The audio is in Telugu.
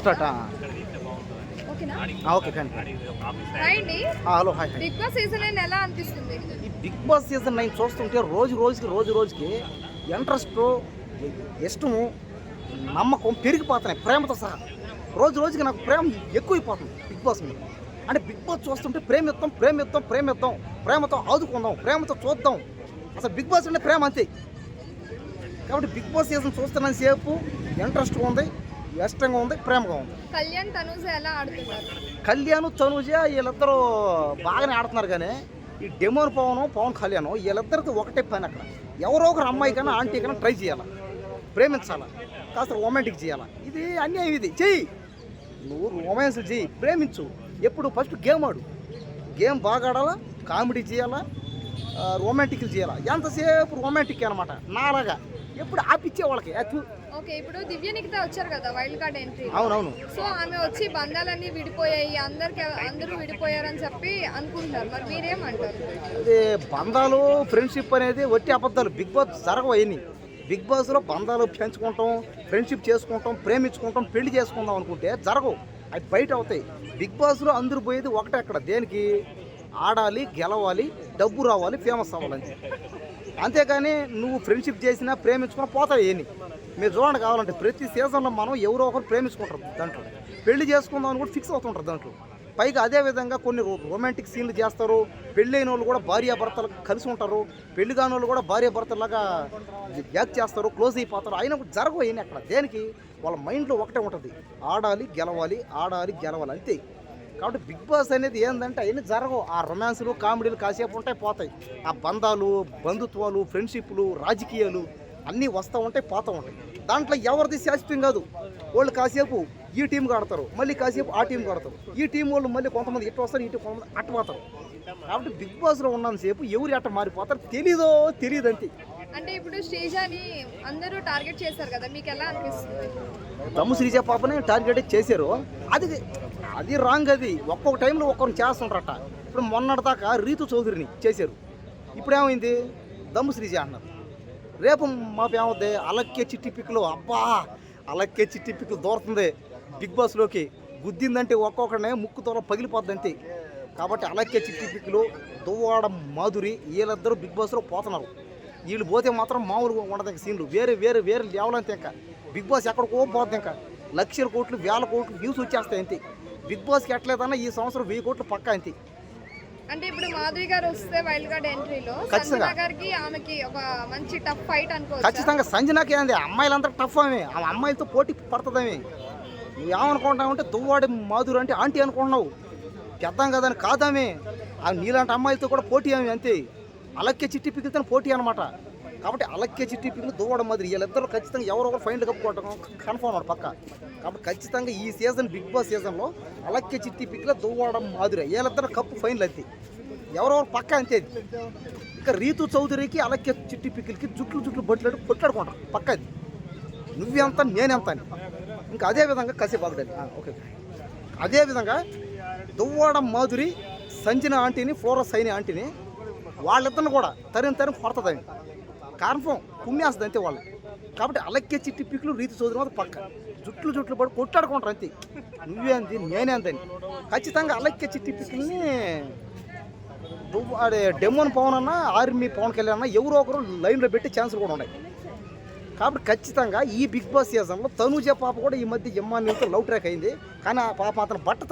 Start okay hello hi Bigg Boss season nine ఎలా అనిపిస్తుంది? ఈ బిగ్ బాస్ సీజన్ నైన్ చూస్తుంటే రోజు రోజుకి రోజు రోజుకి ఇంట్రెస్ట్ ఇష్టము నమ్మకం పెరిగిపోతున్నాయి ప్రేమతో సహా. రోజు రోజుకి నాకు ప్రేమ ఎక్కువైపోతుంది బిగ్ బాస్ మీద. అంటే బిగ్ బాస్ చూస్తుంటే ప్రేమిద్దాం ప్రేమిద్దాం ప్రేమిద్దాం ప్రేమతో ఆదుకుందాం ప్రేమతో చూద్దాం. అసలు బిగ్ బాస్ అంటే ప్రేమ అంతే. కాబట్టి బిగ్ బాస్ సీజన్ చూస్తున్నంత సేపు ఇంట్రెస్ట్గా ఉంది. ఇష్టంగా ఉంది ప్రేమగా ఉంది. కళ్యాణ్ తనూజ ఎలా ఆడుతున్నారు? కళ్యాణ్ తనుజ వీళ్ళిద్దరూ బాగానే ఆడుతున్నారు కానీ ఈ డెమోన్ పవన్ పవన్ కళ్యాణ్ వీళ్ళిద్దరికి ఒకటే పని అక్కడ. ఎవరో ఒకరు అమ్మాయి కన్నా ఆంటీ కన్నా ట్రై చేయాలి. ప్రేమించాలా. కాస్త రొమాంటిక్ చేయాలా. ఇది అన్యాయం ఇది. చెయ్యి. నువ్వు రొమాన్స్ చెయ్యి. ప్రేమించు. ఎప్పుడు ఫస్ట్ గేమ్ ఆడు. గేమ్ బాగా ఆడాలా? కామెడీ చేయాలా? రొమాంటిక్ చేయాలా? ఎంతసేపు రొమాంటిక్ అనమాట? నాలాగా. ఎప్పుడు ఆపిచ్చే వాళ్ళకి ఓకే ఇప్పుడు దివ్య నిఖిత వచ్చారు కదా వైల్డ్ కార్డ్ ఎంట్రీ అవునవును. సో ఆమె వచ్చి బంధాలన్నీ విడిపోయాయి అందరికి అందరూ విడిపోయారని చెప్పి అనుకుంటున్నారు. మరి మీరేమంటారు? అది బంధాలు ఫ్రెండ్షిప్ అనేది వట్టి అబద్ధాలు. బిగ్ బాస్ జరగవు అవన్నీ. బిగ్ బాస్లో బంధాలు పెంచుకుంటాం ఫ్రెండ్షిప్ చేసుకుంటాం ప్రేమించుకుంటాం పెళ్ళి చేసుకుందాం అనుకుంటే జరగవు. అవి బయట అవుతాయి. బిగ్ బాస్లో అందరూ పోయేది ఒకటే అక్కడ. దేనికి? ఆడాలి గెలవాలి డబ్బు రావాలి ఫేమస్ అవ్వాలని. అంతేకాని నువ్వు ఫ్రెండ్షిప్ చేసినా ప్రేమించుకున్నా పోతావు ఏని. మీరు చూడండి కావాలంటే ప్రతి సీజన్లో మనం ఎవరో ఒకరు ప్రేమించుకుంటారు దాంట్లో. పెళ్ళి చేసుకుందాం అని కూడా ఫిక్స్ అవుతుంటారు దాంట్లో. పైగా అదే విధంగా కొన్ని రొమాంటిక్ సీన్లు చేస్తారు. పెళ్ళైన వాళ్ళు కూడా భార్యాభర్తలు కలిసి ఉంటారు. పెళ్ళి కాని వాళ్ళు కూడా భార్యాభర్తలాగా యాక్ట్ చేస్తారు క్లోజ్ అయిపోతారు. అయినా జరగవు అయినా అక్కడ. దేనికి? వాళ్ళ మైండ్లో ఒకటే ఉంటుంది. ఆడాలి గెలవాలి ఆడాలి గెలవాలి అంతే. కాబట్టి బిగ్ బాస్ అనేది ఏంటంటే అవన్నీ జరగవు. ఆ రొమాన్స్లు కామెడీలు కాసేపు ఉంటాయి పోతాయి. ఆ బంధాలు బంధుత్వాలు ఫ్రెండ్షిప్లు రాజకీయాలు అన్నీ వస్తూ ఉంటాయి పోతూ ఉంటాయి. దాంట్లో ఎవరిది శాశ్వతం కాదు. వాళ్ళు కాసేపు ఈ టీంకి ఆడతారు. మళ్ళీ కాసేపు ఆ టీంకి ఆడతారు. ఈ టీం వాళ్ళు మళ్ళీ కొంతమంది ఇటు వస్తారు ఇటు కొంతమంది అటు పోతారు. కాబట్టి బిగ్ బాస్లో ఉన్నంతసేపు ఎవరు అట్ట మారిపోతారు తెలీదో తెలియదు అంతే. అంటే ఇప్పుడు శ్రీజాని అందరూ టార్గెట్ చేశారు కదా మీకు ఎలా అనిపిస్తుంది? దమ్ము శ్రీజ పాపని టార్గెట్ చేశారు. అది అది రాంగ్ అది. ఒక్కొక్క టైంలో ఒక్కొక్కరిని చేస్తుంటారట ఇప్పుడు మొన్నటిదాకా రీతు చౌదరిని చేశారు. ఇప్పుడు ఏమైంది దమ్ము శ్రీజ అన్నారు. రేపు మాకు ఏమవుద్ది? అలక్కే చిట్టి పిక్కులు అబ్బా! అలక్కే చిట్టి పిక్కులు దూరుతుంది. బిగ్ బాస్లోకి గుద్దిందంటే ఒక్కొక్కడనే ముక్కు తోల పగిలిపోద్ది అంతే. కాబట్టి అలక్కే చిట్టి పిక్కులు దువ్వాడ మాధురి వీళ్ళిద్దరూ బిగ్ బాస్లో పోతున్నారు. వీళ్ళు పోతే మాత్రం మామూలుగా ఉండదు ఇంకా సీన్లు. వేరే వేరే వేరే లేవలంతే ఇంకా. బిగ్ బాస్ ఎక్కడికో పోద్ది ఇంకా. లక్షల కోట్లు వేల కోట్లు వ్యూస్ వచ్చేస్తాయి అంతే. బిగ్ బాస్కి ఎట్లేదన్నా ఈ సంవత్సరం వెయ్యి కోట్లు పక్కా అంతే. అంటే ఇప్పుడు మాధవి గారు వస్తే వైల్డ్ కార్డ్ ఎంట్రీలో ఖచ్చితంగా. సంజన గారికి ఆమెకి ఒక మంచి టఫ్ ఫైట్ అనుకోవచ్చు? ఖచ్చితంగా సంజనాకి ఏంది అమ్మాయిలంతా టఫ్ ఆమె. ఆ అమ్మాయిలతో పోటీ పడుతుందామె. నువ్వు ఏమనుకుంటావు అంటే దువ్వాడి మాధురు అంటే ఆంటీ అనుకుంటున్నావు. పెద్దాం కదని కాదామే. ఆ నీలాంటి అమ్మాయిలతో కూడా పోటీ ఆమె అంతే. అలక్కే చిట్టి పికిలితో పోటీ అనమాట కాబట్టి అలక్కే చిట్టి పికిలి దువ్వాడ మాదిరి వీళ్ళిద్దరు ఖచ్చితంగా ఎవరో ఒకరు ఫైనల్ కప్పుకోవటం కన్ఫర్మ్ అన్నమాట పక్క. కాబట్టి ఖచ్చితంగా ఈ సీజన్ బిగ్ బాస్ సీజన్లో అలక్కే చిట్టి పికిల దువ్వడం మాదిరి వీళ్ళిద్దరు కప్పు ఫైనల్ అంతే. ఎవరెవరు పక్క అంతే ఇక రీతు చౌదరికి అలక్కే చిట్టి పిక్కలకి జుట్లు జుట్లు బొట్లాడు కొట్లాడుకుంటారు. పక్క అది. నువ్వెంత నేనెంత అని. ఇంకా అదే విధంగా కసి బాగుంటుంది ఓకే. అదే విధంగా మాధురి సంజన ఆంటీని ఫ్లోరస్ సైని ఆంటీని వాళ్ళిద్దరిని కూడా తరిన తరిని కొడుతుంది కన్ఫర్మ్ కుమ్మేస్తుంది అంతే వాళ్ళు కాబట్టి అలక్కే చిట్టి పిక్కులు రీతి చౌదరి మాత్రం పక్క. జుట్లు జుట్లు పడి కొట్లాడుకుంటారు అంతే. నువ్వేంది నేనేందని ఖచ్చితంగా అలక్కే చిట్టి పిక్కుల్ని అదే డెమోన్ పవన్ అన్న ఆర్మీ పవన్ కళ్యాణ్ అన్న ఎవరో ఒకరు లైన్లో పెట్టి ఛాన్సులు కూడా ఉన్నాయి. కాబట్టి ఖచ్చితంగా ఈ బిగ్ బాస్ సీజన్లో తనుజ పాప కూడా ఈ మధ్య యమ్మానితో లవ్ ట్రాక్ అయింది. కానీ ఆ పాప అతను బట్ట